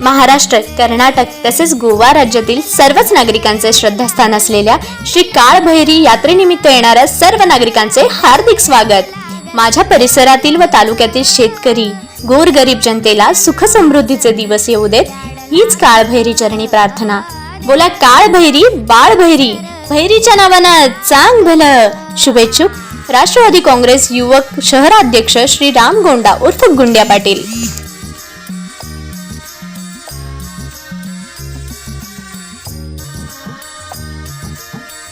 महाराष्ट्र कर्नाटक तसेच गोवा राज्यातील सर्वच नागरिकांचे श्रद्धास्थान असलेल्या श्री काळभैरी यात्रेनिमित्त येणाऱ्या सर्व नागरिकांचे हार्दिक स्वागत. माझ्या परिसरातील व तालुक्यातील शेतकरी गोरगरीब जनतेला सुख समृद्धीचे दिवस येऊ देत हीच काळभैरी चरणी प्रार्थना. बोला काळभैरी बाळभैरी भैरीच्या नावानं चांग भलं. शुभेच्छुक. राष्ट्रवादी काँग्रेस युवक शहराध्यक्ष श्री राम गोंडा उर्फ गुंड्या पाटील. ハハハハ!